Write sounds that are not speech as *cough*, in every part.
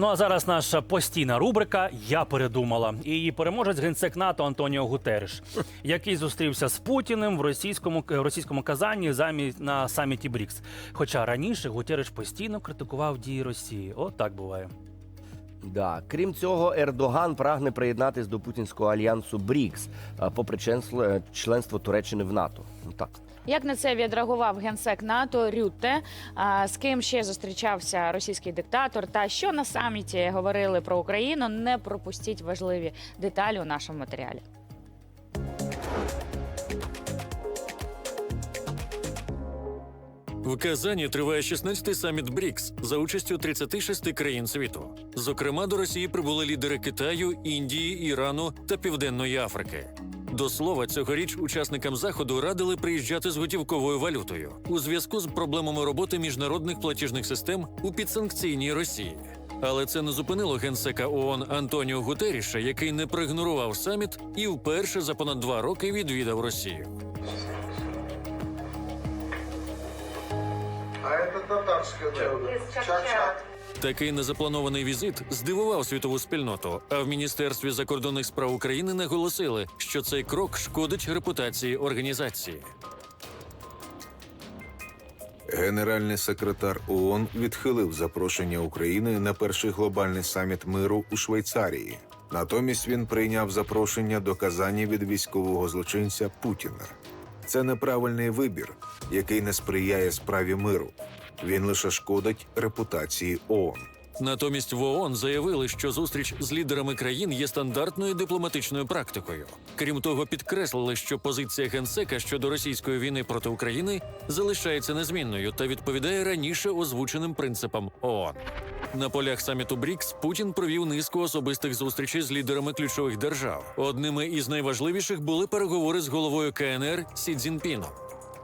Ну а зараз наша постійна рубрика Я передумала. І її переможець генсек НАТО Антоніо Гутереш, *laughs* який зустрівся з Путіним в російському в російському Казані замість на саміті БРІКС. Хоча раніше Гутереш постійно критикував дії Росії. От так буває. Да. Крім цього, Ердоган прагне приєднатись до путінського альянсу БРІКС, попри е, членство Туреччини в НАТО. Ну так. Як на це відреагував генсек НАТО Рютте? З ким ще зустрічався російський диктатор? Та що на саміті говорили про Україну? Не пропустіть важливі деталі у нашому матеріалі. В Казані триває 16-й саміт БРІКС за участю 36 країн світу. Зокрема, до Росії прибули лідери Китаю, Індії, Ірану та Південної Африки. До слова, цьогоріч учасникам заходу радили приїжджати з готівковою валютою у зв'язку з проблемами роботи міжнародних платіжних систем у підсанкційній Росії. Але це не зупинило генсека ООН Антоніо Гутеріша, який не проігнорував саміт і вперше за понад два роки відвідав Росію. А это татарское блюдо. Чак-чак. Такий незапланований візит здивував світову спільноту. А в міністерстві закордонних справ України наголосили, що цей крок шкодить репутації організації. Генеральний секретар ООН відхилив запрошення України на перший глобальний саміт миру у Швейцарії. Натомість він прийняв запрошення до Казані від військового злочинця Путіна. Це неправильний вибір, який не сприяє справі миру. Він лише шкодить репутації ООН. Натомість в ООН заявили, що зустріч з лідерами країн є стандартною дипломатичною практикою. Крім того, підкреслили, що позиція генсека щодо російської війни проти України залишається незмінною та відповідає раніше озвученим принципам ООН. На полях саміту БРІКС Путін провів низку особистих зустрічей з лідерами ключових держав. Одними із найважливіших були переговори з головою КНР Сі Цзіньпіном.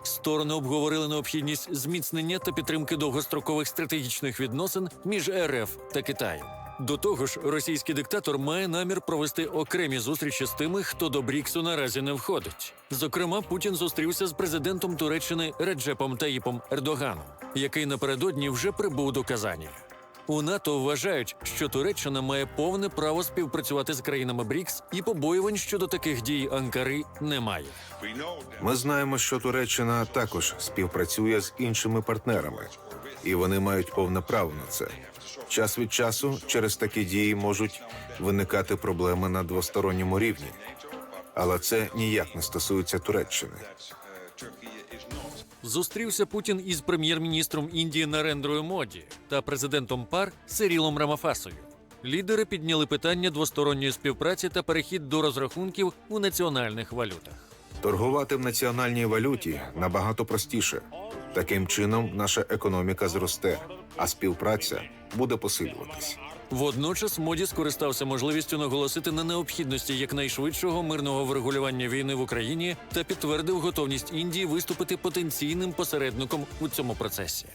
Сторони обговорили необхідність зміцнення та підтримки довгострокових стратегічних відносин між РФ та Китаєм. До того ж, російський диктатор має намір провести окремі зустрічі з тими, хто до Бріксу наразі не входить. Зокрема, Путін зустрівся з президентом Туреччини Реджепом Таїпом Ердоганом, який напередодні вже прибув до Казані. У НАТО вважають, що Туреччина має повне право співпрацювати з країнами БРІКС, і побоювань щодо таких дій Анкари немає. Ми знаємо, що Туреччина також співпрацює з іншими партнерами, і вони мають повне право на це. Час від часу через такі дії можуть виникати проблеми на двосторонньому рівні, але це ніяк не стосується Туреччини. Зустрівся Путін із прем'єр-міністром Індії Нарендрою Моді та президентом ПАР Сирілом Рамафасою. Лідери підняли питання двосторонньої співпраці та перехід до розрахунків у національних валютах. Торгувати в національній валюті набагато простіше. Таким чином, наша економіка зросте, а співпраця буде посилюватись. Водночас моді скористався можливістю наголосити на необхідності якнайшвидшого мирного врегулювання війни в Україні та підтвердив готовність Індії виступити потенційним посередником у цьому процесі.